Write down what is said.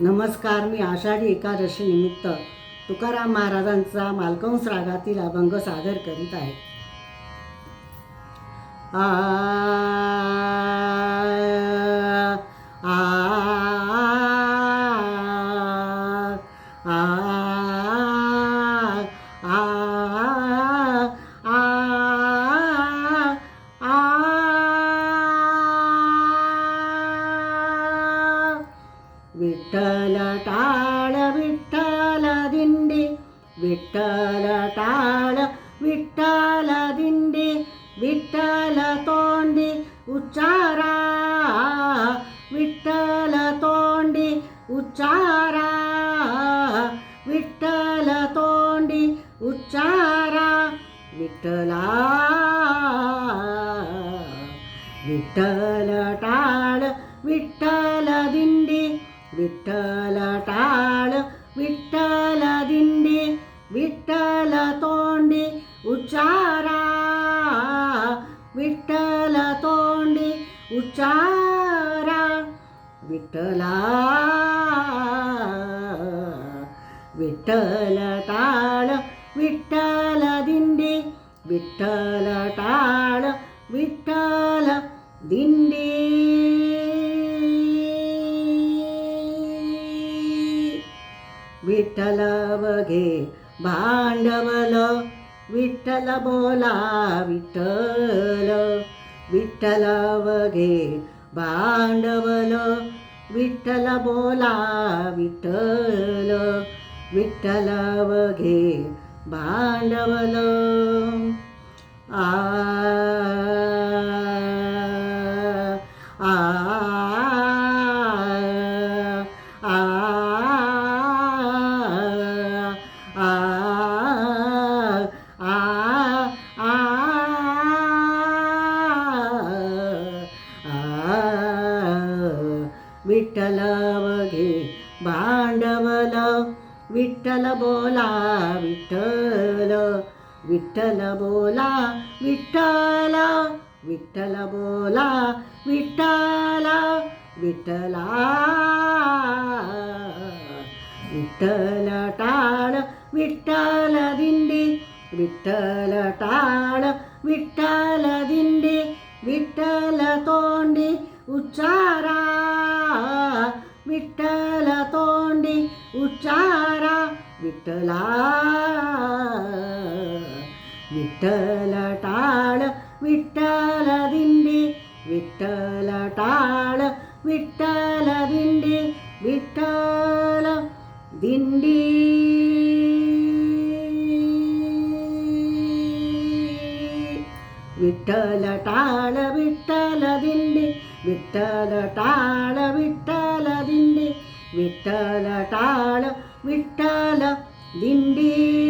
नमस्कार मी आषाढी एकादशी निमित्त तुकाराम महाराजांचा मालकंस रागातील अभंग सादर करीत आहे. आ विठ्ठल टाळ विठ्ठल दिंडी विठ्ठल टाळ विठ्ठल दिंडी विठ्ठल तोंडी उच्चारा विठ्ठल तोंडी उच्चारा विठ्ठल तोंडी उच्चारा विठ्ठला विठ्ठल टाळ विठ्ठल दिंडी विठ्ठल टाळ विठ्ठल दिंडी विठ्ठल तोंडी उच्चारा विठ्ठल तोंडी उच्चारा विठ्ठला विठ्ठल टाळ विठ्ठल दिंडी विठ्ठल टाळ विठ्ठल दिंडी विठ्ठल बघे भांडवल विठ्ठल बोला विठ्ठल. विठ्ठल बघे भांडवल विठ्ठल बोला विठ्ठल. विठ्ठल बघे भांडवल आ आ. विठ्ठल घे भांडवल विठ्ठल बोला विठ्ठल विठ्ठल बोला विठ्ठल विठ्ठल बोला विठ्ठल विठ्ठला विठ्ठल टाळ विठ्ठल दिंडी विठ्ठल टाळ विठ्ठल दिंडी विठ्ठल तोंडी उच्चारा विठ्ठल तोंडी उच्चारा विठ्ठला विठ्ठल टाळ विठ्ठल दिंडी विठ्ठल टाळ विठ्ठल दिंडी विठ्ठल दिंडी विठ्ठल टाळ विठ्ठल दिंडी विठ्ठल टाळ विठ्ठल दिंडी विठ्ठल टाळ विठ्ठल दिंडी.